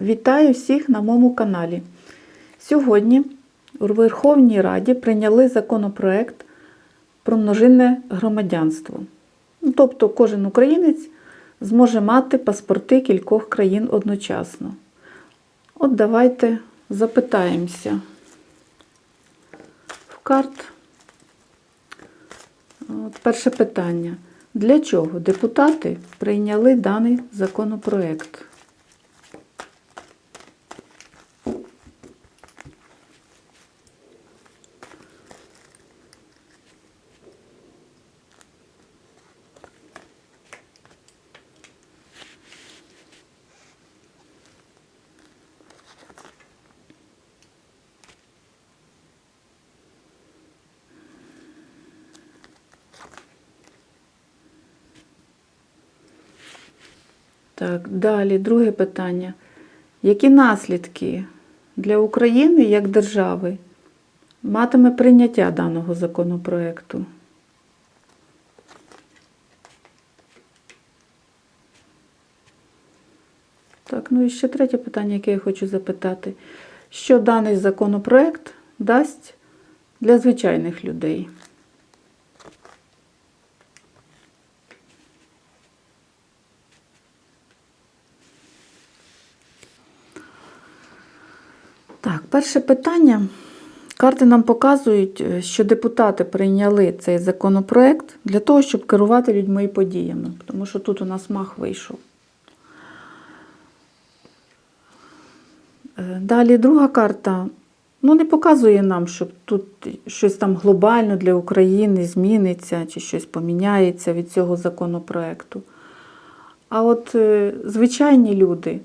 Вітаю всіх на моєму каналі. Сьогодні у Верховній Раді прийняли законопроект про множинне громадянство. Ну, Тобто кожен українець зможе мати паспорти кількох країн одночасно. От давайте запитаємося в карт. От перше питання. Для чого депутати прийняли даний законопроект? Так, далі, друге питання. Які наслідки для України як держави матиме прийняття даного законопроекту? Так, ну і ще третє питання, яке я хочу запитати. Що даний законопроект дасть для звичайних людей? Так, перше питання. Карти нам показують, е, що депутати прийняли цей законопроект для того, щоб керувати людьми і подіями, тому що тут у нас мах вийшов. Е, Далі друга карта ну, не показує нам, що тут щось там глобально для України зміниться чи щось поміняється від цього законопроекту. А от е, звичайні люди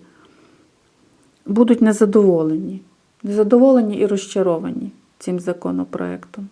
будуть незадоволені. Незадоволені і розчаровані цим законопроектом.